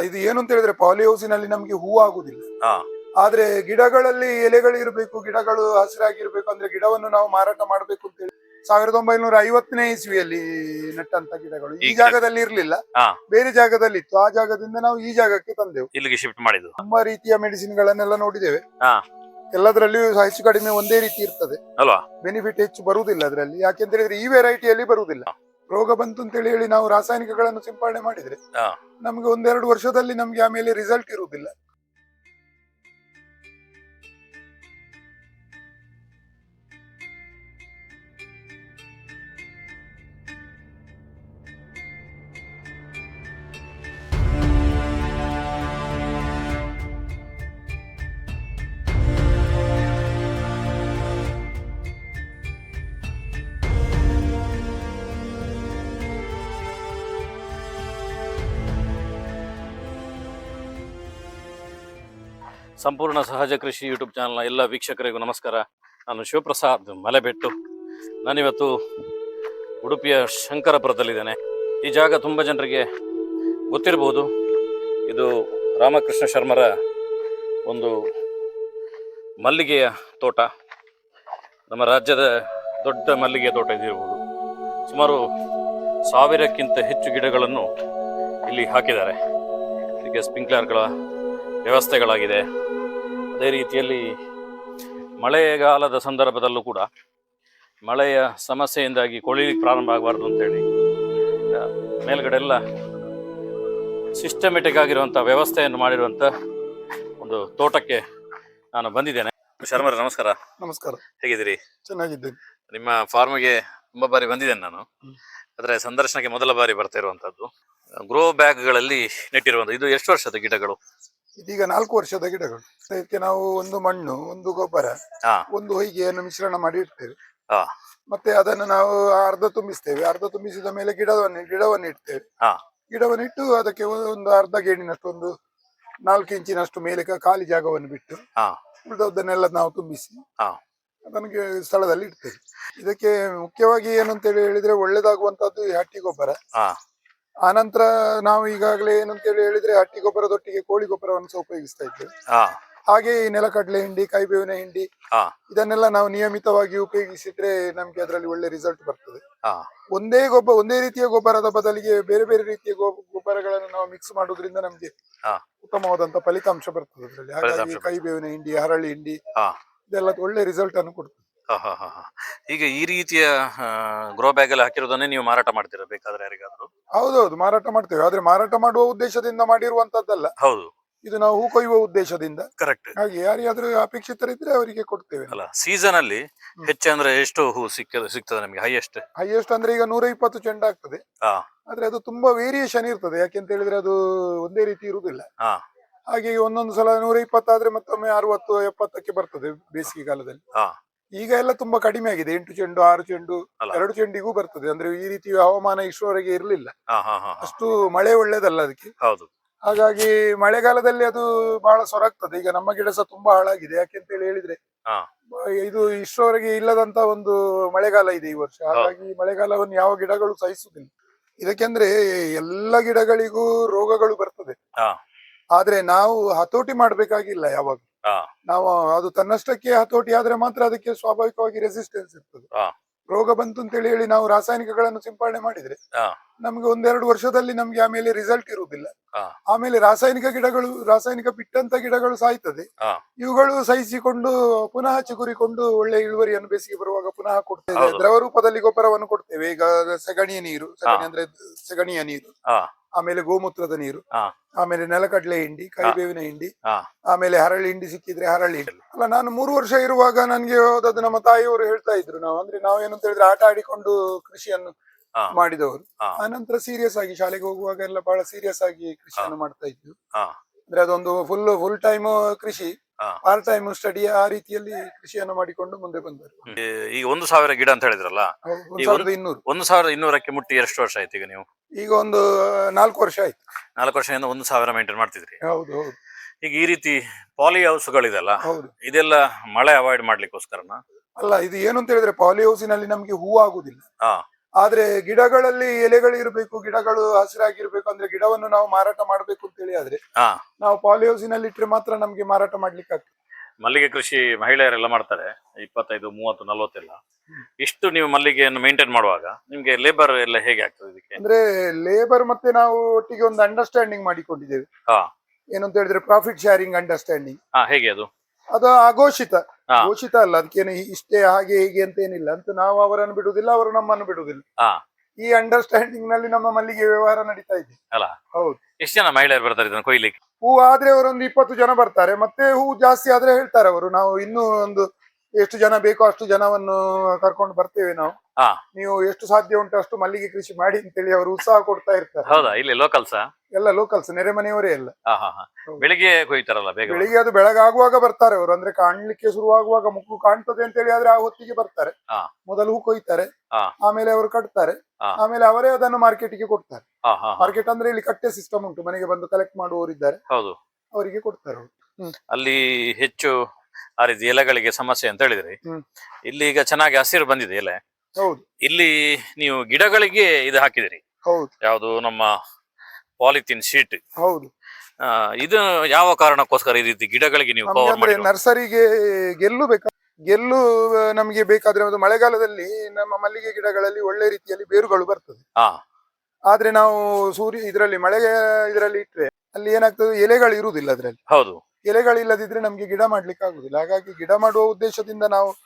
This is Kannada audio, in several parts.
ಇದು ಏನು ಅಂತ ಹೇಳಿದ್ರೆ ಪಾಲಿ ಹೌಸಿನಲ್ಲಿ ನಮ್ಗೆ ಹೂ ಆಗುದಿಲ್ಲ. ಹಾ. ಆದ್ರೆ ಗಿಡಗಳಲ್ಲಿ ಎಲೆಗಳು ಇರಬೇಕು ಗಿಡಗಳು ಹಸಿರಾಗಿರ್ಬೇಕು ಅಂದ್ರೆ ಗಿಡವನ್ನು ನಾವು ಮಾರಾಟ ಮಾಡಬೇಕು ಅಂತ ಹೇಳಿ ಸಾವಿರದ ಒಂಬೈನೂರ ಐವತ್ತನೇ ಇಸ್ವಿಯಲ್ಲಿ ನೆಟ್ಟಂತ ಗಿಡಗಳು. ಈ ಜಾಗದಲ್ಲಿ ಇರ್ಲಿಲ್ಲ. ಹಾ. ಬೇರೆ ಜಾಗದಲ್ಲಿ ಇತ್ತು. ಆ ಜಾಗದಿಂದ ನಾವು ಈ ಜಾಗಕ್ಕೆ ತಂದೆವು. ಇಲ್ಲಿಗೆ ಶಿಫ್ಟ್ ಮಾಡಿದ್ದು. ತುಂಬಾ ರೀತಿಯ ಮೆಡಿಸಿನ್ ಗಳನ್ನೆಲ್ಲ ನೋಡಿದ್ದೇವೆ. ಹಾ. ಎಲ್ಲದರಲ್ಲಿಯೂ ಹೆಚ್ಚು ಕಡಿಮೆ ಒಂದೇ ರೀತಿ ಇರ್ತದೆ. ಅಲ್ವಾ? ಬೆನಿಫಿಟ್ ಹೆಚ್ಚು ಬರುವುದಿಲ್ಲ ಅದರಲ್ಲಿ. ಯಾಕೆಂತ ಹೇಳಿದ್ರೆ ಈ ವೆರೈಟಿಯಲ್ಲಿ ಬರುವುದಿಲ್ಲ. ರೋಗ ಬಂತು ಅಂತ ಹೇಳಿ ಹೇಳಿ ನಾವು ರಾಸಾಯನಿಕಗಳನ್ನು ಸಿಂಪಡಣೆ ಮಾಡಿದ್ರೆ. ನಮ್ಗೆ ಒಂದೆರಡು ವರ್ಷದಲ್ಲಿ ನಮ್ಗೆ ಆಮೇಲೆ ರಿಸಲ್ಟ್ ಇರುವುದಿಲ್ಲ ಸಂಪೂರ್ಣ ಸಹಜ ಕೃಷಿ ಯೂಟ್ಯೂಬ್ ಚಾನಲ್ನ ಎಲ್ಲ ವೀಕ್ಷಕರಿಗೂ ನಮಸ್ಕಾರ. ನಾನು ಶಿವಪ್ರಸಾದ್ ಮಲೆಬೆಟ್ಟು. ನಾನಿವತ್ತು ಉಡುಪಿಯ ಶಂಕರಪುರದಲ್ಲಿದ್ದೇನೆ. ಈ ಜಾಗ ತುಂಬ ಜನರಿಗೆ ಗೊತ್ತಿರ್ಬೋದು. ಇದು ರಾಮಕೃಷ್ಣ ಶರ್ಮರ ಒಂದು ಮಲ್ಲಿಗೆಯ ತೋಟ. ನಮ್ಮ ರಾಜ್ಯದ ದೊಡ್ಡ ಮಲ್ಲಿಗೆಯ ತೋಟ ಇದಿರಬಹುದು ಸುಮಾರು ಸಾವಿರಕ್ಕಿಂತ ಹೆಚ್ಚು ಗಿಡಗಳನ್ನು ಇಲ್ಲಿ ಹಾಕಿದ್ದಾರೆ. ಇದಕ್ಕೆ ಸ್ಪ್ರಿಂಕ್ಲರ್ಗಳ ವ್ಯವಸ್ಥೆಗಳಾಗಿದೆ. ಅದೇ ರೀತಿಯಲ್ಲಿ ಮಳೆಗಾಲದ ಸಂದರ್ಭದಲ್ಲೂ ಕೂಡ ಮಳೆಯ ಸಮಸ್ಯೆಯಿಂದಾಗಿ ಕೊಳಿಲಿಕ್ಕೆ ಪ್ರಾರಂಭ ಆಗಬಾರ್ದು ಅಂತೇಳಿ ಮೇಲ್ಗಡೆ ಎಲ್ಲ ಸಿಸ್ಟಮೆಟಿಕ್ ಆಗಿರುವಂಥ ವ್ಯವಸ್ಥೆಯನ್ನು ಮಾಡಿರುವಂಥ ಒಂದು ತೋಟಕ್ಕೆ ನಾನು ಬಂದಿದ್ದೇನೆ. ಶರ್ಮರ ನಮಸ್ಕಾರ. ನಮಸ್ಕಾರ. ಹೇಗಿದ್ದೀರಿ? ಚೆನ್ನಾಗಿದ್ದೀನಿ. ನಿಮ್ಮ ಫಾರ್ಮಿಗೆ ತುಂಬ ಬಾರಿ ಬಂದಿದ್ದೇನೆ ನಾನು. ಆದರೆ ಸಂದರ್ಶನಕ್ಕೆ ಮೊದಲ ಬಾರಿ ಬರ್ತಾ ಇರುವಂಥದ್ದು ಗ್ರೋ ಬ್ಯಾಗ್ಗಳಲ್ಲಿ ನೆಟ್ಟಿರುವಂಥದ್ದು ಇದು ಎಷ್ಟು ವರ್ಷದ ಗಿಡಗಳು ಇದೀಗ ನಾಲ್ಕು ವರ್ಷದ ಗಿಡಗಳು. ಇದಕ್ಕೆ ನಾವು ಒಂದು ಮಣ್ಣು ಒಂದು ಗೊಬ್ಬರ ಹಾ ಒಂದು ಹೊಯ್ಗೆಯನ್ನು ಮಿಶ್ರಣ ಮಾಡಿ ಇಡ್ತೇವೆ. ಹಾ ಮತ್ತೆ ಅದನ್ನು ನಾವು ಅರ್ಧ ತುಂಬಿಸ್ತೇವೆ. ಅರ್ಧ ತುಂಬಿಸಿದ ಮೇಲೆ ಗಿಡವನ್ನು ಗಿಡವನ್ನು ಇಡ್ತೇವೆ. ಹಾ ಗಿಡವನ್ನು ಇಟ್ಟು ಅದಕ್ಕೆ ಒಂದು ಅರ್ಧ ಗೇಣಿನಷ್ಟು ಒಂದು ನಾಲ್ಕು ಇಂಚಿನಷ್ಟು ಮೇಲೆ ಕ- ಖಾಲಿ ಜಾಗವನ್ನು ಬಿಟ್ಟು ಹಾ ಉಳಿದದ್ದನ್ನೆಲ್ಲ ನಾವು ತುಂಬಿಸಿ ಹಾ ಸ್ಥಳದಲ್ಲಿ ಇಡ್ತೇವೆ. ಇದಕ್ಕೆ ಮುಖ್ಯವಾಗಿ ಏನು ಅಂತ ಹೇಳಿ ಹೇಳಿದ್ರೆ ಒಳ್ಳೇದಾಗುವಂತದ್ದು ಈ ಹಟ್ಟಿ ಗೊಬ್ಬರ. ಹಾ ಆನಂತರ ನಾವು ಈಗಾಗಲೇ ಏನಂತ ಹೇಳಿ ಹೇಳಿದ್ರೆ ಹಟ್ಟಿ ಗೊಬ್ಬರದೊಟ್ಟಿಗೆ ಕೋಳಿ ಗೊಬ್ಬರವನ್ನು ಸಹ ಉಪಯೋಗಿಸ್ತಾ ಇದ್ದೇವೆ. ಹಾ. ಹಾಗೆ ಈ ನೆಲಕಡಲೆ ಹಿಂಡಿ ಕೈಬೇವಿನ ಹಿಂಡಿ ಹಾ. ಇದನ್ನೆಲ್ಲ ನಾವು ನಿಯಮಿತವಾಗಿ ಉಪಯೋಗಿಸಿದ್ರೆ ನಮ್ಗೆ ಅದರಲ್ಲಿ ಒಳ್ಳೆ ರಿಸಲ್ಟ್ ಬರ್ತದೆ. ಹಾ. ಒಂದೇ ಗೊಬ್ಬರ ಒಂದೇ ರೀತಿಯ ಗೊಬ್ಬರದ ಬದಲಿಗೆ ಬೇರೆ ಬೇರೆ ರೀತಿಯ ಗೊ- ಗೊಬ್ಬರಗಳನ್ನು ನಾವು ಮಿಕ್ಸ್ ಮಾಡೋದ್ರಿಂದ ನಮ್ಗೆ ಹಾ. ಉತ್ತಮವಾದಂತ ಫಲಿತಾಂಶ ಬರ್ತದೆ ಅದರಲ್ಲಿ. ಹಾಗಾಗಿ ಫಲಿತಾಂಶ ಬರ್ತದೆ. ಕೈಬೇವಿನ ಹಿಂಡಿ ಹರಳಿ ಹಿಂಡಿ ಹಾ. ಇದೆಲ್ಲ ಒಳ್ಳೆ ರಿಸಲ್ಟ್ ಅನ್ನು ಕೊಡ್ತದೆ. ಹಾ, ಹಾ, ಹಾ, ಹಾ. ಈಗ ಈ ರೀತಿಯ ಗ್ರೋ ಬ್ಯಾಗ್ ಅಲ್ಲಿ ಹಾಕಿರೋದನ್ನೇ ನೀವು ಮಾರಾಟ ಮಾಡ್ತೀರಾ ಬೇಕಾದ್ರೆ ಯಾರಿಗಾದ್ರು? ಹೌದೌದು ಮಾರಾಟ ಮಾಡ್ತೇವೆ. ಆದ್ರೆ ಮಾರಾಟ ಮಾಡುವ ಉದ್ದೇಶದಿಂದ ಮಾಡಿರುವಂತದ್ದಲ್ಲ. ಹೌದು. ಇದು ನಾವು ಹೂ ಕೊಯ್ಯುವ ಉದ್ದೇಶದಿಂದ. ಕರೆಕ್ಟ್ ಹಾಗೆ ಯಾರಿಗಾದ್ರೂ ಅಪೇಕ್ಷಿತರಿದ್ರೆ ಅವರಿಗೆ ಕೊಡ್ತೇವೆ. ಅಲ್ಲ ಸೀಸನ್ ಅಲ್ಲಿ ಹೆಚ್ಚು ಅಂದ್ರೆ ಎಷ್ಟು ಹೂ ಸಿಕ್ಕ ಸಿಗ್ತದೆ ನಮಗೆ? ಹೈಯೆಸ್ಟ್ ಹೈಯೆಸ್ಟ್ ಅಂದ್ರೆ ಈಗ ನೂರ ಇಪ್ಪತ್ತು ಚೆಂಡ ಆಗ್ತದೆ. ಹಾ. ಆದ್ರೆ ಅದು ತುಂಬಾ ವೇರಿಯೇಷನ್ ಇರ್ತದೆ. ಯಾಕೆಂತ ಹೇಳಿದ್ರೆ ಅದು ಒಂದೇ ರೀತಿ ಇರುವುದಿಲ್ಲ. ಹಾ. ಹಾಗೆ ಒಂದೊಂದು ಸಲ ನೂರ ಇಪ್ಪತ್ತಾದ್ರೆ ಮತ್ತೊಮ್ಮೆ ಅರವತ್ತು ಎಪ್ಪತ್ತಕ್ಕೆ ಬರ್ತದೆ ಬೇಸಿಗೆ ಕಾಲದಲ್ಲಿ. ಹಾ. ಈಗ ಎಲ್ಲ ತುಂಬಾ ಕಡಿಮೆ ಆಗಿದೆ. ಎಂಟು ಚೆಂಡು ಆರು ಚೆಂಡು ಎರಡು ಚೆಂಡಿಗೂ ಬರ್ತದೆ. ಅಂದ್ರೆ ಈ ರೀತಿ ಹವಾಮಾನ ಇಷ್ಟರವರೆಗೆ ಇರಲಿಲ್ಲ. ಅಷ್ಟು ಮಳೆ ಒಳ್ಳೇದಲ್ಲ ಅದಕ್ಕೆ. ಹೌದು. ಹಾಗಾಗಿ ಮಳೆಗಾಲದಲ್ಲಿ ಅದು ಬಹಳ ಸೊರಗ್ತದೆ. ಈಗ ನಮ್ಮ ಗಿಡ ಸಹ ತುಂಬಾ ಹಾಳಾಗಿದೆ. ಯಾಕೆಂತ ಹೇಳಿ ಹೇಳಿದ್ರೆ ಇದು ಇಷ್ಟರವರೆಗೆ ಇಲ್ಲದಂತ ಒಂದು ಮಳೆಗಾಲ ಇದೆ ಈ ವರ್ಷ. ಹಾಗಾಗಿ ಮಳೆಗಾಲವನ್ನು ಯಾವ ಗಿಡಗಳು ಸಹಿಸುವುದಿಲ್ಲ. ಇದಕ್ಕೆಂದ್ರೆ ಎಲ್ಲ ಗಿಡಗಳಿಗೂ ರೋಗಗಳು ಬರ್ತದೆ. ಆದ್ರೆ ನಾವು ಹತೋಟಿ ಮಾಡ್ಬೇಕಾಗಿಲ್ಲ ಯಾವಾಗ. ನಾವು ಅದು ತನ್ನಷ್ಟಕ್ಕೆ ಹತೋಟಿ ಆದ್ರೆ ಮಾತ್ರ ಅದಕ್ಕೆ ಸ್ವಾಭಾವಿಕವಾಗಿ ರೆಸಿಸ್ಟೆನ್ಸ್ ಇರ್ತದೆ. ರೋಗ ಬಂತು ಅಂತ ಹೇಳಿ ನಾವು ರಾಸಾಯನಿಕಗಳನ್ನು ಸಿಂಪಡಣೆ ಮಾಡಿದ್ರೆ ನಮ್ಗೆ ಒಂದೆರಡು ವರ್ಷದಲ್ಲಿ ನಮ್ಗೆ ಆಮೇಲೆ ರಿಸಲ್ಟ್ ಇರುವುದಿಲ್ಲ. ಆಮೇಲೆ ರಾಸಾಯನಿಕ ಗಿಡಗಳು ರಾಸಾಯನಿಕ ಬಿಟ್ಟಂತ ಗಿಡಗಳು ಸಾಯ್ತದೆ. ಇವುಗಳು ಸಹಿಸಿಕೊಂಡು ಪುನಃ ಚಿಗುರಿಕೊಂಡು ಒಳ್ಳೆ ಇಳುವರಿಯನ್ನು ಬೇಸಿಗೆ ಬರುವಾಗ ಪುನಃ ಕೊಡ್ತೇವೆ. ದ್ರವ ರೂಪದಲ್ಲಿ ಗೊಬ್ಬರವನ್ನು ಕೊಡ್ತೇವೆ. ಈಗ ಸಗಣಿಯ ನೀರು ಸಗಣಿ ಅಂದ್ರೆ ಸಗಣಿಯ ನೀರು. ಆಮೇಲೆ ಗೋಮೂತ್ರದ ನೀರು ಆಮೇಲೆ ನೆಲಕಡಲೆ ಹಿಂಡಿ ಕರಿಬೇವಿನ ಹಿಂಡಿ ಆಮೇಲೆ ಹರಳಿ ಹಿಂಡಿ ಸಿಕ್ಕಿದ್ರೆ ಹರಳಿ ಹಿಂಡಿ. ಅಲ್ಲ ನಾನು ಮೂರು ವರ್ಷ ಇರುವಾಗ ನನ್ಗೆ ಹೋದದ್ದು ನಮ್ಮ ತಾಯಿಯವರು ಹೇಳ್ತಾ ಇದ್ರು. ನಾವು ಅಂದ್ರೆ ನಾವು ಏನಂತ ಹೇಳಿದ್ರೆ ಆಟ ಆಡಿಕೊಂಡು ಕೃಷಿಯನ್ನು ಮಾಡಿದವರು. ಆನಂತರ ಸೀರಿಯಸ್ ಆಗಿ ಶಾಲೆಗೆ ಹೋಗುವಾಗ ಎಲ್ಲ ಬಹಳ ಸೀರಿಯಸ್ ಆಗಿ ಕೃಷಿಯನ್ನು ಮಾಡ್ತಾ ಇದ್ರು ಅಂದ್ರೆ ಅದೊಂದು ಫುಲ್ ಫುಲ್ ಟೈಮ್ ಕೃಷಿ. ಪಾರ್ಟ್ ಟೈಮ್ ಸ್ಟಡಿ ಆ ರೀತಿಯಲ್ಲಿ ಕೃಷಿಯನ್ನು ಮಾಡಿಕೊಂಡು ಮುಂದೆ ಬಂದರು ಈ- ಈಗ ಒಂದು ಸಾವಿರ ಗಿಡ ಅಂತ ಹೇಳಿದ್ರಲ್ಲ ಒಂದ್ ಸಾವಿರದ ಇನ್ನೂರು. ಒಂದು ಸಾವಿರದ ಇನ್ನೂರಕ್ಕೆ ಮುಟ್ಟಿ ಎಷ್ಟು ವರ್ಷ ಆಯ್ತು ಈಗ ನೀವು? ಈಗ ಒಂದು ನಾಲ್ಕು ವರ್ಷ ಆಯ್ತು. ನಾಲ್ಕು ವರ್ಷದಿಂದ ಒಂದು ಸಾವಿರ ಮೇಂಟೈನ್ ಮಾಡ್ತಿದ್ರಿ. ಹೌದು ಹೌದು. ಈಗ ಈ ರೀತಿ ಪಾಲಿ ಹೌಸ್ಗಳಿದೆಲ್ಲ ಹೌದು. ಇದೆಲ್ಲ ಮಳೆ ಅವಾಯ್ಡ್ ಮಾಡ್ಲಿಕ್ಕೋಸ್ಕರನ? ಅಲ್ಲ ಇದು ಏನು ಅಂತ ಹೇಳಿದ್ರೆ ಪಾಲಿ ಹೌಸಿನಲ್ಲಿ ನಮ್ಗೆ ಹೂ ಆಗುದಿಲ್ಲ. ಆದ್ರೆ ಗಿಡಗಳಲ್ಲಿ ಎಲೆಗಳು ಇರಬೇಕು ಗಿಡಗಳು ಹಸಿರಾಗಿರ್ಬೇಕು ಅಂದ್ರೆ ಗಿಡವನ್ನು ನಾವು ಮಾರಾಟ ಮಾಡಬೇಕು ಅಂತ ಹೇಳಿ ಆದ್ರೆ ಹಾ. ನಾವು ಪಾಲಿಹೌಸಿನಲ್ಲಿ ಇಟ್ರೆ ಮಾತ್ರ ನಮ್ಗೆ ಮಾರಾಟ ಮಾಡ್ಲಿಕ್ಕೆ ಆಗ್ತದೆ. ಮಲ್ಲಿಗೆ ಕೃಷಿ ಮಹಿಳೆಯರೆಲ್ಲ ಮಾಡ್ತಾರೆ ಇಪ್ಪತ್ತೈದು ಮೂವತ್ತು ನಲವತ್ತೆಲ್ಲ. ಇಷ್ಟು ನೀವು ಮಲ್ಲಿಗೆಯನ್ನು ಮೇಂಟೈನ್ ಮಾಡುವಾಗ ನಿಮ್ಗೆ ಲೇಬರ್ ಎಲ್ಲ ಹೇಗೆ ಆಗ್ತದೆ ಇದಕ್ಕೆ? ಅಂದ್ರೆ ಲೇಬರ್ ಮತ್ತೆ ನಾವು ಒಟ್ಟಿಗೆ ಒಂದು ಅಂಡರ್ಸ್ಟ್ಯಾಂಡಿಂಗ್ ಮಾಡಿಕೊಂಡಿದ್ದೇವೆ. ಹಾ. ಏನಂತ ಹೇಳಿದ್ರೆ ಪ್ರಾಫಿಟ್ ಶೇರಿಂಗ್ ಅಂಡರ್ಸ್ಟ್ಯಾಂಡಿಂಗ್ ಹಾ ಹೇಗೆ ಅದು? ಅದು ಅಘೋಷಿತ. ಘೋಷಿತ ಅಲ್ಲ ಅದಕ್ಕೇನು ಇಷ್ಟೇ ಹಾಗೆ ಹೀಗೆ ಅಂತ ಏನಿಲ್ಲ ಅಂತ ನಾವು ಅವರನ್ನು ಬಿಡುವುದಿಲ್ಲ ಅವರು ನಮ್ಮನ್ನು ಬಿಡುವುದಿಲ್ಲ. ಹಾ. ಈ ಅಂಡರ್ಸ್ಟ್ಯಾಂಡಿಂಗ್ನಲ್ಲಿ ನಮ್ಮ ಮಲ್ಲಿಗೆ ವ್ಯವಹಾರ ನಡೀತಾ ಇದೆ. ಅಲ್ಲ? ಹೌದು. ಎಷ್ಟು ಜನ ಮಹಿಳೆಯರು ಬರ್ತಾರೆ ಇದನ್ನು ಕೊಯ್ಲಿಕ್ಕೆ? ಹೂ ಆದ್ರೆ ಅವರೊಂದು ಇಪ್ಪತ್ತು ಜನ ಬರ್ತಾರೆ ಮತ್ತೆ ಹೂ ಜಾಸ್ತಿ ಆದ್ರೆ ಹೇಳ್ತಾರೆ ಅವರು ನಾವು ಇನ್ನೂ ಒಂದು ಎಷ್ಟು ಜನ ಬೇಕೋ ಅಷ್ಟು ಜನವನ್ನು ಕರ್ಕೊಂಡು ಬರ್ತೇವೆ ನಾವು. ಹಾ. ನೀವು ಎಷ್ಟು ಸಾಧ್ಯ ಉಂಟು ಅಷ್ಟು ಮಲ್ಲಿಗೆ ಕೃಷಿ ಮಾಡಿ ಅಂತೇಳಿ ಅವರು ಉತ್ಸಾಹ ಕೊಡ್ತಾ ಇರ್ತಾರೆ. ಹೌದಾ? ಇಲ್ಲಿ ಲೋಕಲ್ಸ ಎಲ್ಲ ಲೋಕಲ್ಸ್ ನೆರೆಮನೆಯವರೇ ಎಲ್ಲ. ಹಾ ಹಾ ಹಾ. ಬೆಳಿಗ್ಗೆ ಕೊಯ್ತಾರಲ್ಲ ಬೇಗ? ಬೆಳಿಗ್ಗೆ ಅದು ಬೆಳಗಾಗುವಾಗ ಬರ್ತಾರೆ ಅವರು. ಅಂದ್ರೆ ಕಾಣ್ಲಿಕ್ಕೆ ಶುರುವಾಗುವಾಗ ಮುಕ್ಕು ಕಾಣ್ತದೆ ಅಂತೇಳಿ ಆದ್ರೆ ಆ ಹೊತ್ತಿಗೆ ಬರ್ತಾರೆ. ಹಾ. ಮೊದಲು ಹೂ ಕೊಯ್ತಾರೆ ಹಾ. ಆಮೇಲೆ ಅವರು ಕಟ್ತಾರೆ ಹಾ. ಆಮೇಲೆ ಅವರೇ ಅದನ್ನು ಮಾರ್ಕೆಟ್ಗೆ ಕೊಡ್ತಾರೆ. ಹಾ ಹಾ ಹಾ. ಮಾರ್ಕೆಟ್ ಅಂದ್ರೆ ಇಲ್ಲಿ ಕಟ್ಟೆ ಸಿಸ್ಟಮ್ ಉಂಟು. ಮನೆಗೆ ಬಂದು ಕಲೆಕ್ಟ್ ಮಾಡುವವರಿದ್ದಾರೆ. ಹೌದು. ಅವರಿಗೆ ಕೊಡ್ತಾರೆ ಅವ್ರು. ಅಲ್ಲಿ ಹೆಚ್ಚು ಆ ರೀತಿ ಎಲೆಗಳಿಗೆ ಸಮಸ್ಯೆ ಅಂತ ಹೇಳಿದ್ರಿ. ಇಲ್ಲಿ ಈಗ ಚೆನ್ನಾಗಿ ಹಸಿರು ಬಂದಿದೆ ಎಲೆ. ಹೌದು. ಇಲ್ಲಿ ನೀವು ಗಿಡಗಳಿಗೆ ಇದು ಹಾಕಿದಿರಿ. ಹೌದು. ಯಾವುದು ನಮ್ಮ ಪಾಲಿಥಿನ್ ಶೀಟ್. ಹೌದು. ಇದು ಯಾವ ಕಾರಣಕ್ಕೋಸ್ಕರ ಈ ರೀತಿ ಗಿಡಗಳಿಗೆ ನೀವು ಮಾಡಿ ನರ್ಸರಿಗೆ ಗೆಲ್ಲು ಬೇಕಾ ಗೆಲ್ಲು ನಮಗೆ ಬೇಕಾದ್ರೆ ಒಂದು ಮಳೆಗಾಲದಲ್ಲಿ ನಮ್ಮ ಮಲ್ಲಿಗೆ ಗಿಡಗಳಲ್ಲಿ ಒಳ್ಳೆ ರೀತಿಯಲ್ಲಿ ಬೇರುಗಳು ಬರ್ತದೆ. ಆದ್ರೆ ನಾವು ಸೂರ್ಯ ಇದರಲ್ಲಿ ಮಳೆ ಇದರಲ್ಲಿ ಇಟ್ರೆ ಅಲ್ಲಿ ಏನಾಗ್ತದೆ? ಎಲೆಗಳು ಇರುವುದಿಲ್ಲ ಅದರಲ್ಲಿ. ಹೌದು. ಎಲೆಗಳಿಲ್ಲದಿದ್ರೆ ನಮ್ಗೆ ಗಿಡ ಮಾಡ್ಲಿಕ್ಕೆ ಆಗುದಿಲ್ಲ. ಹಾಗಾಗಿ ಗಿಡ ಮಾಡುವ ಉದ್ದೇಶದಿಂದ ನಾವು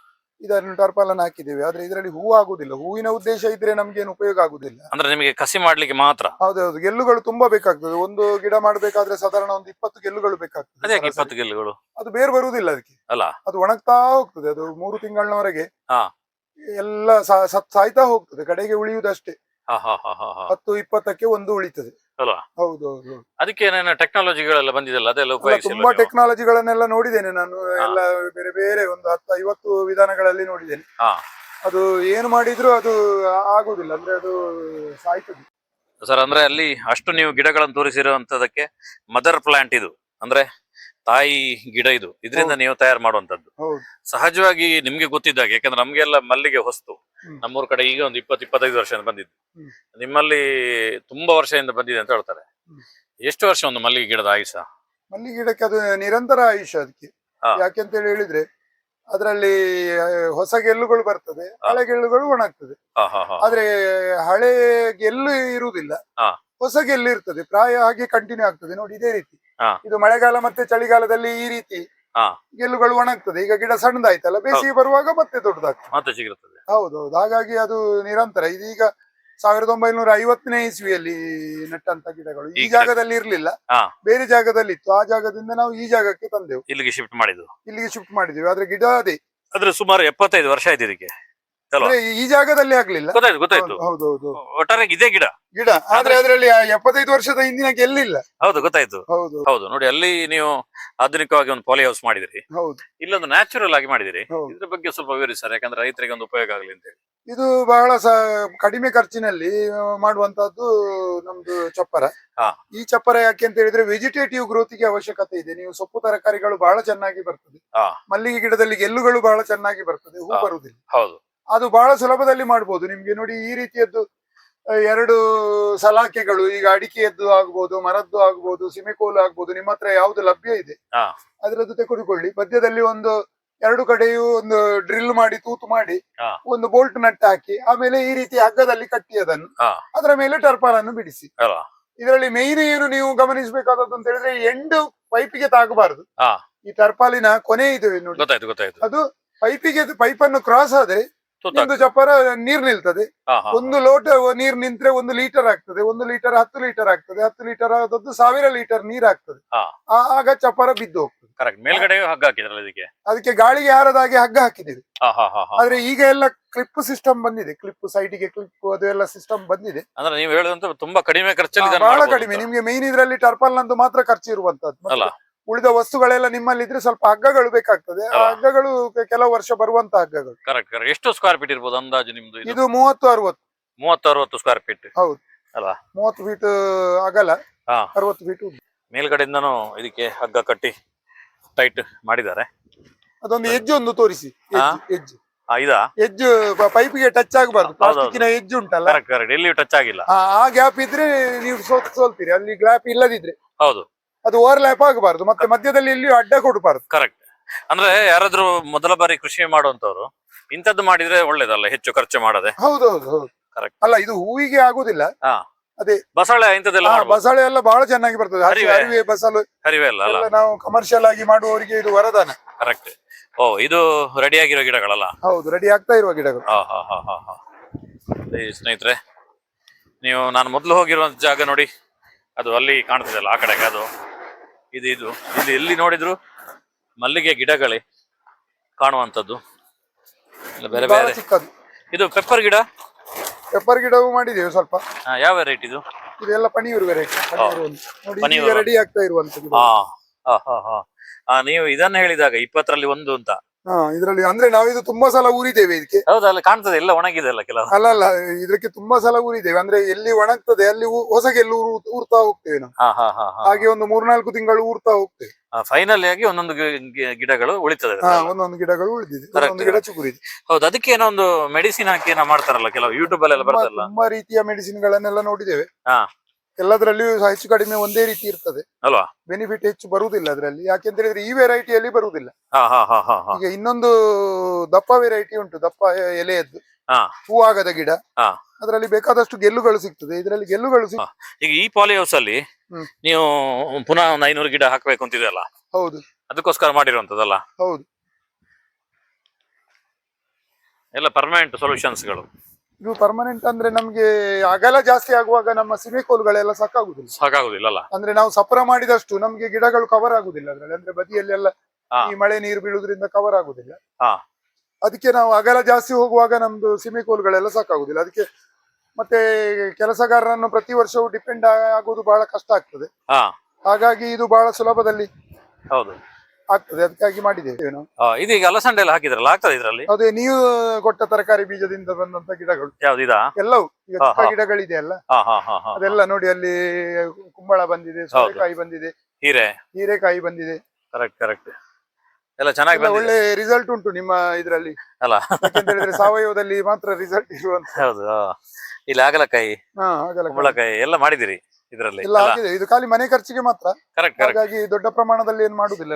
ಇದನ್ನು ಟರ್ಪಾಲನ್ನು ಹಾಕಿದ್ದೇವೆ. ಆದ್ರೆ ಇದರಲ್ಲಿ ಹೂ ಆಗುದಿಲ್ಲ. ಹೂವಿನ ಉದ್ದೇಶ ಇದ್ರೆ ನಮ್ಗೆ ಏನು ಉಪಯೋಗ ಆಗುದಿಲ್ಲ. ಅಂದ್ರೆ ನಿಮಗೆ ಕಸಿ ಮಾಡ್ಲಿಕ್ಕೆ ಮಾತ್ರ? ಹೌದೌದು. ಗೆಲ್ಲುಗಳು ತುಂಬಾ ಬೇಕಾಗ್ತದೆ. ಒಂದು ಗಿಡ ಮಾಡಬೇಕಾದ್ರೆ ಸಾಧಾರಣ ಒಂದು ಇಪ್ಪತ್ತು ಗೆಲ್ಲುಗಳು ಬೇಕಾಗ್ತದೆ. ಇಪ್ಪತ್ತು ಗೆಲ್ಲುಗಳು? ಅದು ಬೇರೆ ಬರುವುದಿಲ್ಲ ಅದಕ್ಕೆ. ಅಲ್ಲ. ಅದು ಒಣಗ್ತಾ ಹೋಗ್ತದೆ. ಅದು ಮೂರು ತಿಂಗಳವರೆಗೆ. ಎಲ್ಲ ಸಾಯ್ತಾ ಹೋಗ್ತದೆ. ಕಡೆಗೆ ಉಳಿಯುವುದಷ್ಟೇ ಹತ್ತು ಇಪ್ಪತ್ತಕ್ಕೆ ಒಂದು ಉಳಿತದೆ. ಅಲ್ವಾ? ಹೌದು ಹೌದು ಹೌದು. ಅದಕ್ಕೆ ಏನೇನು ಟೆಕ್ನಾಲಜಿಗಳೆಲ್ಲ ಬಂದಿದೆಲ್ಲ ಅದೆಲ್ಲ ಉಪಯೋಗಿಸಿ ತುಂಬಾ ಟೆಕ್ನಾಲಜಿಗಳನ್ನೆಲ್ಲ ನೋಡಿದ್ದೇನೆ ನಾನು. ಎಲ್ಲ ಬೇರೆ ಬೇರೆ ಒಂದು ಹತ್ತು ಐವತ್ತು ವಿಧಾನಗಳಲ್ಲಿ ನೋಡಿದ್ದೇನೆ. ಹಾ. ಅದು ಏನು ಮಾಡಿದ್ರು ಅದು ಆಗುದಿಲ್ಲ ಅಂದ್ರೆ ಅದು ಸಾಯ್ತದೆ. ಸರ್ ಅಂದ್ರೆ ಅಲ್ಲಿ ಅಷ್ಟು ನೀವು ಗಿಡಗಳನ್ನು ತೋರಿಸಿರುವಂತದಕ್ಕೆ ಮದರ್ ಪ್ಲಾಂಟ್ ಇದು ಅಂದ್ರೆ ತಾಯಿ ಗಿಡ ಇದು. ಇದರಿಂದ. ನೀವು ತಯಾರು ಮಾಡುವಂತದ್ದು ಸಹಜವಾಗಿ ನಿಮ್ಗೆ ಗೊತ್ತಿದ್ದಾಗ ಯಾಕಂದ್ರೆ ನಮ್ಗೆಲ್ಲ ಮಲ್ಲಿಗೆ ಹೊಸ್ತು. ನಮ್ಮೂರ ಕಡೆ ಈಗ ಒಂದು ಇಪ್ಪತ್ತು ಇಪ್ಪತ್ತೈದು ವರ್ಷದಿಂದ ಬಂದಿದ್ದು. ನಿಮ್ಮಲ್ಲಿ ತುಂಬಾ ವರ್ಷದಿಂದ ಬಂದಿದೆ ಅಂತ ಹೇಳ್ತಾರೆ. ಎಷ್ಟು ವರ್ಷ ಒಂದು ಮಲ್ಲಿಗೆ ಗಿಡದ ಆಯುಷ? ಮಲ್ಲಿಗೆ ಗಿಡಕ್ಕೆ ಅದು ನಿರಂತರ ಆಯುಷ ಅದಕ್ಕೆ. ಯಾಕೆ ಯಾಕೆಂತ ಹೇಳಿ ಹೇಳಿದ್ರೆ ಅದರಲ್ಲಿ ಹೊಸ ಗೆಲ್ಲುಗಳು ಬರ್ತದೆ ಹಳೆ ಗೆಲ್ಲುಗಳು ಒಣಗ್ತದೆ. ಆದ್ರೆ ಹಳೆ ಗೆಲ್ಲು ಇರುವುದಿಲ್ಲ. ಹಾ. ಹೊಸ ಗೆಲ್ಲಿ ಇರ್ತದೆ ಪ್ರಾಯ ಹಾಗೆ ಕಂಟಿನ್ಯೂ ಆಗ್ತದೆ ನೋಡಿ ಇದೇ ರೀತಿ. ಹಾ. ಇದು ಮಳೆಗಾಲ ಮತ್ತೆ ಚಳಿಗಾಲದಲ್ಲಿ ಈ ರೀತಿ ಹಾ. ಗೆಲ್ಲುಗಳು ಒಣಗ್ತದೆ ಈಗ ಗಿಡ ಸಣ್ಣದಾಯ್ತಲ್ಲ ಬೇಸಿಗೆ ಬರುವಾಗ ಮತ್ತೆ ದೊಡ್ಡದಾಗ್ತದೆ. ಮತ್ತೆ ಹೌದೌದು ಹಾಗಾಗಿ ಅದು ನಿರಂತರ. ಇದೀಗ ಸಾವಿರದ ಒಂಬೈನೂರ ಐವತ್ತನೇ ಇಸ್ವಿಯಲ್ಲಿ ನೆಟ್ಟಂತ ಗಿಡಗಳು. ಈ ಈಗ- ಜಾಗದಲ್ಲಿ ಇರ್ಲಿಲ್ಲ. ಹಾ. ಬೇರೆ ಜಾಗದಲ್ಲಿ ಇತ್ತು. ಆ ಜಾಗದಿಂದ ನಾವು ಈ ಜಾಗಕ್ಕೆ ತಂದೆವು. ಇಲ್ಲಿಗೆ ಶಿಫ್ಟ್ ಮಾಡಿದ್ದು. ಇಲ್ಲಿಗೆ ಶಿಫ್ಟ್ ಮಾಡಿದ್ವಿ ಆದ್ರೆ ಗಿಡ ಅದೇ. ಆದ್ರೆ ಸುಮಾರು ಎಪ್ಪತ್ತೈದು ವರ್ಷ ಆಯ್ತು ಇದಕ್ಕೆ? ಅಂದ್ರೆ ಈ ಜಾಗದಲ್ಲಿ ಆಗ್ಲಿಲ್ಲ? ಗೊತ್ತಾಯ್ತು ಗೊತ್ತಾಯ್ತು. ಹೌದೌದು ಒಟ್ಟಾರೆ ಇದೇ ಗಿಡ. ಗಿಡ. ಆದ್ರೆ ಅದರಲ್ಲಿ ಎಪ್ಪತ್ತೈದು ವರ್ಷದ ಹಿಂದಿನ ಗೆಲ್ಲಿಲ್ಲ. ಹೌದು ಗೊತ್ತಾಯ್ತು. ಹೌದು. ಹೌದು ನೋಡಿ ಅಲ್ಲಿ ನೀವು ಆಧುನಿಕವಾಗಿ ಒಂದು ಪಾಲಿ ಹೌಸ್ ಮಾಡಿದಿರಿ. ಹೌದು. ಇಲ್ಲೊಂದು ನ್ಯಾಚುರಲ್ ಆಗಿ ಮಾಡಿದಿರಿ. ಹೌದು. ಇದ್ರ ಬಗ್ಗೆ ಸ್ವಲ್ಪ ವಿವರಿಸಿ ಸರ್ ಯಾಕಂದ್ರೆ ರೈತರಿಗೆ ಒಂದು ಉಪಯೋಗ ಆಗಲಿ ಅಂತ ಹೇಳಿ. ಇದು ಬಹಳ ಕಡಿಮೆ ಖರ್ಚಿನಲ್ಲಿ ಮಾಡುವಂತದ್ದು ಮಾಡುವಂತಹದ್ದು ನಮ್ದು ಚಪ್ಪರ. ಈ ಚಪ್ಪರ ಯಾಕೆ ಅಂತ ಹೇಳಿದ್ರೆ ವೆಜಿಟೇಟಿವ್ ಗ್ರೋತಿಗೆ ಅವಶ್ಯಕತೆ ಇದೆ. ನೀವು ಸೊಪ್ಪು ತರಕಾರಿಗಳು ಬಹಳ ಚೆನ್ನಾಗಿ ಬರ್ತದೆ. ಮಲ್ಲಿಗೆ ಗಿಡದಲ್ಲಿ ಗೆಲ್ಲುಗಳು ಬಹಳ ಚೆನ್ನಾಗಿ ಬರ್ತದೆ. ಹೂ ಹಾ. ಬರುವುದಿಲ್ಲ ಹೌದು. ಅದು ಬಹಳ ಸುಲಭದಲ್ಲಿ ಮಾಡ್ಬೋದು. ನಿಮ್ಗೆ ನೋಡಿ ಈ ರೀತಿಯದ್ದು ಎರಡು ಸಲಾಕೆಗಳು ಈಗ ಅಡಿಕೆಯದ್ದು ಆಗ್ಬೋದು ಮರದ್ದು ಆಗ್ಬೋದು ಸಿಮೆಕೋಲು ಆಗ್ಬೋದು ನಿಮ್ಮ ಹತ್ರ ಯಾವ್ದು ಲಭ್ಯ ಇದೆ. ಅದರದ್ದು ತೆಗೆದುಕೊಳ್ಳಿ. ಮಧ್ಯದಲ್ಲಿ ಒಂದು ಎರಡು ಕಡೆಯೂ ಒಂದು ಡ್ರಿಲ್ ಮಾಡಿ ತೂತು ಮಾಡಿ ಒಂದು ಬೋಲ್ಟ್ ನಟ್ ಹಾಕಿ ಆಮೇಲೆ ಈ ರೀತಿ ಹಗ್ಗದಲ್ಲಿ ಕಟ್ಟಿ ಅದನ್ನು ಅದರ ಮೇಲೆ ಟರ್ಪಾಲ್ ಅನ್ನು ಬಿಡಿಸಿ. ಇದರಲ್ಲಿ ಮೇನ್ ಏನು ನೀವು ಗಮನಿಸಬೇಕಾದದ್ದು ಅಂತ ಹೇಳಿದ್ರೆ ಎಂಡ್ ಪೈಪಿಗೆ ತಾಗಬಾರದು. ಈ ಟರ್ಪಾಲಿನ ಕೊನೆ ಇದೆ ನೋಡಿ. ಅದು ಪೈಪಿಗೆ ಪೈಪ್ ಅನ್ನು ಕ್ರಾಸ್ ಆದ್ರೆ ಒಂದು ಚಪ್ಪರ ನೀರ್ ನಿಲ್ತದೆ. ಒಂದು ಲೋಟ ನೀರ್ ನಿಂತ್ರೆ ಒಂದು ಲೀಟರ್ ಆಗ್ತದೆ. ಒಂದು ಲೀಟರ್ ಹತ್ತು ಲೀಟರ್ ಆಗ್ತದೆ. ಹತ್ತು ಲೀಟರ್ ಆದದ್ದು ಸಾವಿರ ಲೀಟರ್ ನೀರ್ ಆಗ್ತದೆ. ಆಗ ಚಪ್ಪರ ಬಿದ್ದು ಹೋಗ್ತದೆ. ಕರೆಕ್ಟ್ ಮೇಲ್ಗಡೆ ಹಗ್ಗ ಹಾಕಿದ್ರಲ್ಲ ಇದಕ್ಕೆ? ಅದಕ್ಕೆ ಗಾಳಿಗೆ ಹಾರದ ಹಾಗೆ ಹಗ್ಗ ಹಾಕಿದ್ದೀವಿ. ಆದ್ರೆ ಈಗ ಎಲ್ಲ ಕ್ಲಿಪ್ ಸಿಸ್ಟಮ್ ಬಂದಿದೆ. ಕ್ಲಿಪ್ ಸೈಡ್ಗೆ ಕ್ಲಿಪ್ ಅದೆಲ್ಲ ಎಲ್ಲ ಸಿಸ್ಟಮ್ ಬಂದಿದೆ. ಅಂದ್ರೆ ನೀವು ಹೇಳುದಂತ ತುಂಬಾ ಕಡಿಮೆ ಖರ್ಚಲ್ಲಿ ಬಹಳ ಕಡಿಮೆ. ನಿಮ್ಗೆ ಮೇನ್ ಇದ್ರಲ್ಲಿ ಟರ್ಪಲ್ ನಂದು ಮಾತ್ರ ಖರ್ಚು ಇರುವಂತದ್ದು. ಉಳಿದ ವಸ್ತುಗಳೆಲ್ಲ ನಿಮ್ಮಲ್ಲಿ ಇದ್ರೆ ಸ್ವಲ್ಪ ಹಗ್ಗಗಳು ಬೇಕಾಗ್ತದೆ. ಆ ಹಗ್ಗಗಳು ಕೆಲವು ವರ್ಷ ಬರುವಂತ ಹಗ್ಗಗಳು. ಕರೆಕ್ಟ್ ಕರೆಕ್ಟ್ ಎಷ್ಟು ಸ್ಕ್ವೇರ್ ಫೀಟ್ ಇರ್ಬೋದು ಅಂದಾಜು ನಿಮ್ದು ಇದು? ಇದು ಮೂವತ್ತು ಅರವತ್ತು. ಮೂವತ್ತು ಅರವತ್ತು ಸ್ಕ್ವೇರ್ ಫೀಟ್ ಹೌದು. ಅಲ್ವಾ? ಮೂವತ್ತು ಫೀಟ್ ಅಗಲ ಹಾ. ಅರವತ್ತು ಫೀಟ್ ಮೇಲ್ಗಡೆಯಿಂದನು ಮೇಲ್ಗಡೆಯಿಂದನೂ ಇದಕ್ಕೆ ಹಗ್ಗ ಕಟ್ಟಿ ಟೈಟ್ ಮಾಡಿದ್ದಾರೆ. ಅದೊಂದು ಹೆಜ್ಜೆ ಒಂದು ತೋರಿಸಿ. ಹಾ? ಹೆಜ್ಜೆ ಆ, ಇದಾ? ಪೈಪಿಗೆ ಟಚ್ ಆಗಬಾರ್ದು. ಪ್ಲಾಸ್ಟಿಕ್ಕಿನ ಹೆಜ್ಜೆ ಉಂಟಲ್ಲ? ಕರೆಕ್ಟ್ ಕರೆಕ್ಟ್ ಎಲ್ಲಿಯೂ ಟಚ್ ಆಗಿಲ್ಲ. ಆ ಆ ಗ್ಯಾಪ್ ಇದ್ರೆ ನೀವು ಸೋತ್ ಸೋಲ್ತೀರಿ. ಅಲ್ಲಿ ಗ್ಯಾಪ್ ಇಲ್ಲದಿದ್ರೆ. ಹೌದು. ಅದು ಓವರ್ಲ್ಯಾಪ್ ಆಗಬಾರದು. ಮತ್ತೆ ಮಧ್ಯದಲ್ಲಿ ಎಲ್ಲಿಯೂ ಅಡ್ಡ ಕೊಡಬಾರ್ದು. ಕರೆಕ್ಟ್ ಅಂದ್ರೆ ಯಾರಾದ್ರೂ ಮೊದಲ ಬಾರಿ ಕೃಷಿ ಮಾಡುವಂತವ್ರು ಇಂಥದ್ದು ಮಾಡಿದ್ರೆ ಒಳ್ಳೇದಲ್ಲ ಹೆಚ್ಚು ಖರ್ಚು ಮಾಡದೆ? ಹೌದೌದು ಹೌದು. ಕರೆಕ್ಟ್ ಅಲ್ಲ ಇದು ಹೂವಿಗೆ ಆಗುದಿಲ್ಲ. ಹಾ. ಅದೇ. ಬಸಳೆ ಇಂಥದ್ದೆಲ್ಲ ಆ, ಮಾಡ್ಬೋದು. ಬಸಳೆ ಎಲ್ಲ ಬಹಳ ಚೆನ್ನಾಗಿ ಬರ್ತದೆ. ಹರಿವೆ. ಅರಿವೆ. ಅರಿವೆ ಬಸಳೆ ಹರಿವೆ ಅಲ್ಲ ಅಲ್ಲ. ಎಲ್ಲ ನಾವು ಕಮರ್ಷಿಯಲ್ ಆಗಿ ಮಾಡುವವರಿಗೆ ಇದು ವರದಾನ. ಕರೆಕ್ಟ್ ಓ ಇದು ರೆಡಿ ಆಗಿರೋ ಗಿಡಗಳಲ್ಲ? ಹೌದು ರೆಡಿ ಆಗ್ತಾ ಇರುವ ಗಿಡಗಳು. ಹಾ ಹಾ ಹಾ ಹಾ ಹಾ. ಈ ಸ್ನೇಹಿತರೆ ನೀವು ನಾನು ಮೊದಲು ಹೋಗಿರುವಂತ ಜಾಗ ನೋಡಿ. ಅದು ಅಲ್ಲಿ ಕಾಣ್ತದಲ್ಲ ಆ ಕಡೆಗೆ ಅದು. ಇದು ಇದು. ಇಲ್ಲಿ ಎಲ್ಲಿ ನೋಡಿದ್ರು ಮಲ್ಲಿಗೆ ಗಿಡಗಳೇ ಕಾಣುವಂಥದ್ದು. ಇಲ್ಲ ಬೇರೆ ಬೇರೆ. ಚಿಕ್ಕದು. ಇದು ಪೆಪ್ಪರ್ ಗಿಡ? ಪೆಪ್ಪರ್ ಗಿಡವು ಮಾಡಿದ್ದೇವೆ ಸ್ವಲ್ಪ. ಯಾವ ವೆರೈಟಿ ಇದು? ಇದೆಲ್ಲ ಪನೀರು ವೆರೈಟಿ ಪನಿ ಪನೀರು. ರೆಡಿ ಆಗ್ತಾ ಇರುವಂತದ್ದು ಹಾ ಹಾ ಹಾ ಹಾ. ಆ, ನೀವು ಇದನ್ನ ಹೇಳಿದಾಗ ಇಪ್ಪತ್ತರಲ್ಲಿ ಒಂದು ಅಂತ. ಹಾ ಇದರಲ್ಲಿ ಅಂದ್ರೆ ನಾವಿದು ತುಂಬಾ ಸಲ ಊರಿದ್ದೇವೆ ಇದಕ್ಕೆ ಹೌದಲ್ಲ ಅಲ್ಲಿ ಕಾಣ್ತದೆ ಎಲ್ಲ ಒಣಗಿದೆ ಅಲ್ಲ ಕೆಲವು. ಅಲ್ಲ ಅಲ್ಲ ಇದಕ್ಕೆ ತುಂಬಾ ಸಲ ಊರಿದ್ದೇವೆ. ಅಂದ್ರೆ ಎಲ್ಲಿ ಒಣಗ್ತದೆ ಅಲ್ಲಿ ಹೊಸಗೆ ಎಲ್ಲಿ ಊರು ಊರ್ತಾ ಹೋಗ್ತೇವೆ ನಾವು. ಹಾ ಹಾ ಹಾ ಹಾ. ಹಾಗೆ ಒಂದು ಮೂರ್ನಾಲ್ಕು ತಿಂಗಳು ಊರ್ತಾ ಹೋಗ್ತೇವೆ. ಫೈನಲ್ ಆಗಿ ಒಂದೊಂದು ಗಿ- ಗಿ- ಗಿಡಗಳು ಉಳಿತದೆ. ಹಾ ಒಂದೊಂದು ಗಿಡಗಳು ಉಳಿದಿದೆ. Correct, ಗಿಡ ಚುಗುರಿದೆ. ಹೌದು ಅದಕ್ಕೆ ಏನೋ ಒಂದು ಮೆಡಿಸಿನ್ ಹಾಕಿ ಏನೋ ಮಾಡ್ತಾರಲ್ಲ ಕೆಲವು ಯೂಟ್ಯೂಬ್ ಅಲ್ಲಿ ತುಂಬಾ ಬರ್ತಲ್ಲ ತುಂಬಾ ರೀತಿಯ ಮೆಡಿಸಿನ್ ಗಳನ್ನೆಲ್ಲ ನೋಡಿದ್ದೇವೆ. ಹಾ. ಎಲ್ಲದರಲ್ಲಿಯೂ ಸಹ ಹೆಚ್ಚು ಕಡಿಮೆ ಒಂದೇ ರೀತಿ ಇರ್ತದೆ. ಅಲ್ವಾ? ಬೆನಿಫಿಟ್ ಹೆಚ್ಚು ಬರುವುದಿಲ್ಲ ಅದರಲ್ಲಿ. ಯಾಕೆಂತ ಹೇಳಿದ್ರೆ ಈ ವೆರೈಟಿಯಲ್ಲಿ ಬರುವುದಿಲ್ಲ. ಈಗ ಇನ್ನೊಂದು ದಪ್ಪ ವೆರೈಟಿ ಉಂಟು. ದಪ್ಪ ಎಲೆಯದ್ದು. ಹಾ. ಹೂವಾಗದ ಗಿಡ. ಅದರಲ್ಲಿ ಬೇಕಾದಷ್ಟು ಗೆಲ್ಲುಗಳು ಸಿಗ್ತದೆ. ಇದರಲ್ಲಿ ಗೆಲ್ಲುಗಳು ಸಿಗ್ ಈಗ ಈ ಪಾಲಿ ಹೌಸ್ ಅಲ್ಲಿ ನೀವು ಪುನಃ ಒಂದು ಐನೂರು ಗಿಡ ಹಾಕ್ಬೇಕು ಅಂತಿದೆಯಲ್ಲ? ಹೌದು. ಅದಕ್ಕೋಸ್ಕರ ಮಾಡಿರುವಂತದಲ್ಲ ಹೌದು. ಎಲ್ಲ ಪರ್ಮನೆಂಟ್ ಸೊಲ್ಯೂಷನ್ಸ್ಗಳು ಇದು ಪರ್ಮನೆಂಟ್ ಅಂದ್ರೆ ನಮ್ಗೆ ಅಗಲ ಜಾಸ್ತಿ ಆಗುವಾಗ ನಮ್ಮ ಸಿಮೆಕೋಲುಗಳೆಲ್ಲ ಸಾಕಾಗುದಿಲ್ಲ. ಸಾಕಾಗುದಿಲ್ಲ ಅಂದ್ರೆ ನಾವು ಸಪ್ರ ಮಾಡಿದಷ್ಟು ನಮ್ಗೆ ಗಿಡಗಳು ಕವರ್ ಆಗುದಿಲ್ಲ ಅದ್ರಲ್ಲಿ. ಅಂದ್ರೆ ಬದಿಯಲ್ಲೆಲ್ಲ ಹಾ. ಈ ಮಳೆ ನೀರು ಬೀಳುದ್ರಿಂದ ಕವರ್ ಆಗುದಿಲ್ಲ. ಹಾ. ಅದಕ್ಕೆ ನಾವು ಅಗಲ ಜಾಸ್ತಿ ಹೋಗುವಾಗ ನಮ್ದು ಸಿಮೆಕೋಲುಗಳೆಲ್ಲ ಸಾಕಾಗುದಿಲ್ಲ. ಅದಕ್ಕೆ ಮತ್ತೆ ಕೆಲಸಗಾರರನ್ನು ಪ್ರತಿ ವರ್ಷವೂ ಡಿಪೆಂಡ್ ಆಗೋದು ಬಹಳ ಕಷ್ಟ ಆಗ್ತದೆ. ಹಾ. ಹಾಗಾಗಿ ಇದು ಬಹಳ ಸುಲಭದಲ್ಲಿ ಹೌದು. ಆಗ್ತದೆ ಅದಕ್ಕಾಗಿ ಮಾಡಿದ್ದೇವೆ ನಾವು. ಆ, ಇದೀಗ ಅಲಸಂಡೆ ಎಲ್ಲ ಹಾಕಿದ್ರಲ್ಲ ಆಗ್ತದೆ ಇದರಲ್ಲಿ? ಅದೇ ನೀವು ಕೊಟ್ಟ ತರಕಾರಿ ಬೀಜದಿಂದ ಬಂದಂತ ಗಿಡಗಳು. ಯಾವ್ದು ಇದಾ? ಎಲ್ಲವೂ ಈಗ ಹಾ, ಚಿಕ್ಕ ಹಾ. ಗಿಡಗಳಿದೆ ಅಲ್ಲ? ಹಾ ಹಾ ಹಾ ಹಾ ಅದೆಲ್ಲ ನೋಡಿ ಅಲ್ಲಿ ಕುಂಬಳ ಬಂದಿದೆ ಸೋರೆಕಾಯಿ ಬಂದಿದೆ. ಹೀರೆ? ಹೀರೆಕಾಯಿ ಬಂದಿದೆ. Correct correct. ಎಲ್ಲ ಚೆನ್ನಾಗಿ ಎಲ್ಲ ಬಂದಿದೆ. ಒಳ್ಳೆ ರಿಸಲ್ಟ್ ಉಂಟು ನಿಮ್ಮ ಇದರಲ್ಲಿ. ಅಲ್ಲ. ಯಾಕೆಂತ ಹೇಳಿದ್ರೆ ಸಾವಯವದಲ್ಲಿ ಮಾತ್ರ ರಿಸಲ್ಟ್ ಇರುವಂತ. ಹೌದು ಆ. ಇಲ್ಲಿ ಆಗಲಕಾಯಿ ಹಾ ಹಾಗಲ್ಲ ಕುಂಬಳಕಾಯಿ ಎಲ್ಲ ಮಾಡಿದಿರಿ ಇದರಲ್ಲಿ. ಎಲ್ಲ ಆಗಿದೆ ಇದು ಖಾಲಿ ಮನೆ ಖರ್ಚಿಗೆ ಮಾತ್ರ. ಕರೆಕ್ಟ್ ಕರೆಕ್ಟ್ ಹಾಗಾಗಿ ದೊಡ್ಡ ಪ್ರಮಾಣದಲ್ಲಿ ಏನ್ ಮಾಡುದಿಲ್ಲ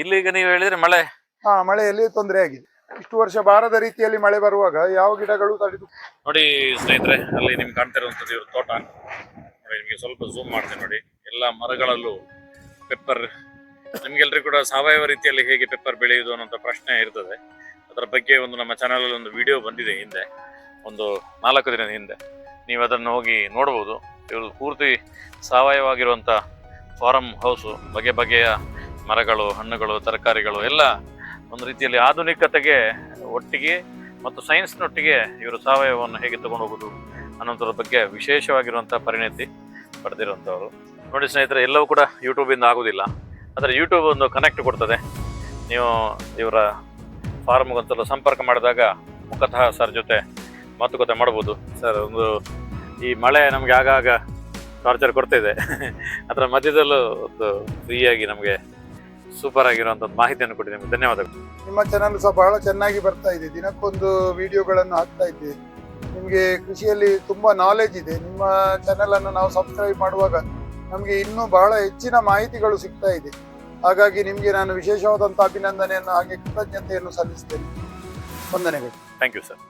ಇಲ್ಲಿ ಈಗ ನೀವು ಹೇಳಿದ್ರೆ ಮಳೆ? ಹಾ ಮಳೆಯಲ್ಲಿ ತೊಂದರೆ ಆಗಿದೆ. ಇಷ್ಟು ವರ್ಷ ಬಾರದ ರೀತಿಯಲ್ಲಿ ಮಳೆ ಬರುವಾಗ ಯಾವ ಗಿಡಗಳು ತಡೆದು ನೋಡಿ ಸ್ನೇಹಿತರೆ ಅಲ್ಲಿ ನಿಮ್ಗೆ ಕಾಣ್ತಾ ಇರುವಂಥದ್ದು ಇವ್ರ ತೋಟ. ನೋಡಿ ನಿಮಗೆ ಸ್ವಲ್ಪ ಝೂಮ್ ಮಾಡ್ತೀನಿ ನೋಡಿ. ಎಲ್ಲ ಮರಗಳಲ್ಲೂ ಪೆಪ್ಪರ್ ನಿಮ್ಗೆಲ್ರಿಗೂ ಕೂಡ ಸಾವಯವ ರೀತಿಯಲ್ಲಿ ಹೇಗೆ ಪೆಪ್ಪರ್ ಬೆಳೆಯುವುದು ಅನ್ನೋಂಥ ಪ್ರಶ್ನೆ ಇರ್ತದೆ. ಅದರ ಬಗ್ಗೆ ಒಂದು ನಮ್ಮ ಚಾನಲಲ್ಲಿ ಒಂದು ವಿಡಿಯೋ ಬಂದಿದೆ ಹಿಂದೆ. ಒಂದು ನಾಲ್ಕು ದಿನದ ಹಿಂದೆ. ನೀವು ಅದನ್ನು ಹೋಗಿ ನೋಡ್ಬೋದು. ಇವರು ಪೂರ್ತಿ ಸಾವಯವವಾಗಿರುವಂಥ ಫಾರಮ್ ಹೌಸು ಬಗೆ ಬಗೆಯ ಮರಗಳು, ಹಣ್ಣುಗಳು, ತರಕಾರಿಗಳು ಎಲ್ಲ ಒಂದು ರೀತಿಯಲ್ಲಿ ಆಧುನಿಕತೆಗೆ ಒಟ್ಟಿಗೆ ಮತ್ತು ಸೈನ್ಸ್ನೊಟ್ಟಿಗೆ ಇವರು ಸಾವಯವವನ್ನು ಹೇಗೆ ತಗೊಂಡು ಹೋಗೋದು ಅನ್ನೋದ್ರ ಬಗ್ಗೆ ವಿಶೇಷವಾಗಿರುವಂಥ ಪರಿಣತಿ ಪಡೆದಿರುವಂಥವ್ರು. ನೋಡಿ ಸ್ನೇಹಿತರೆ, ಎಲ್ಲವೂ ಕೂಡ ಯೂಟ್ಯೂಬಿಂದ ಆಗೋದಿಲ್ಲ ಆದರೆ ಯೂಟ್ಯೂಬ್ ಒಂದು ಕನೆಕ್ಟ್ ಕೊಡ್ತದೆ. ನೀವು ಇವರ ಫಾರ್ಮ್ಗೆ ಒಂದ್ಸಲ ಸಂಪರ್ಕ ಮಾಡಿದಾಗ ಮುಖತಃ ಸರ್ ಜೊತೆ ಮಾತುಕತೆ ಮಾಡ್ಬೋದು. ಸರ್ ಒಂದು ಈ ಮಳೆ ನಮಗೆ ಆಗಾಗ ಟಾರ್ಚರ್ ಕೊಡ್ತಾಯಿದೆ ಅದರ ಮಧ್ಯದಲ್ಲೂ ಒಂದು ಫ್ರೀಯಾಗಿ ನಮಗೆ ಸೂಪರ್ ಆಗಿರುವಂತಹ ಮಾಹಿತಿಯನ್ನು ಕೊಡಿ ನಿಮಗೆ ಧನ್ಯವಾದಗಳು. ನಿಮ್ಮ ಚಾನಲ್ ಸಹ ಬಹಳ ಚೆನ್ನಾಗಿ ಬರ್ತಾ ಇದೆ. ದಿನಕ್ಕೊಂದು ವಿಡಿಯೋಗಳನ್ನು ಹಾಕ್ತಾ ಇದ್ದೆ ನಿಮಗೆ ಕೃಷಿಯಲ್ಲಿ ತುಂಬಾ ನಾಲೆಜ್ ಇದೆ. ನಿಮ್ಮ ಚಾನೆಲ್ ಅನ್ನು ನಾವು ಸಬ್ಸ್ಕ್ರೈಬ್ ಮಾಡುವಾಗ ನಮಗೆ ಇನ್ನೂ ಬಹಳ ಹೆಚ್ಚಿನ ಮಾಹಿತಿಗಳು ಸಿಗ್ತಾ ಇದೆ. ಹಾಗಾಗಿ ನಿಮಗೆ ನಾನು ವಿಶೇಷವಾದಂಥ ಅಭಿನಂದನೆಯನ್ನು ಹಾಗೆ ಕೃತಜ್ಞತೆಯನ್ನು ಸಲ್ಲಿಸ್ತೇನೆ. ವಂದನೆಗಳು. Thank you sir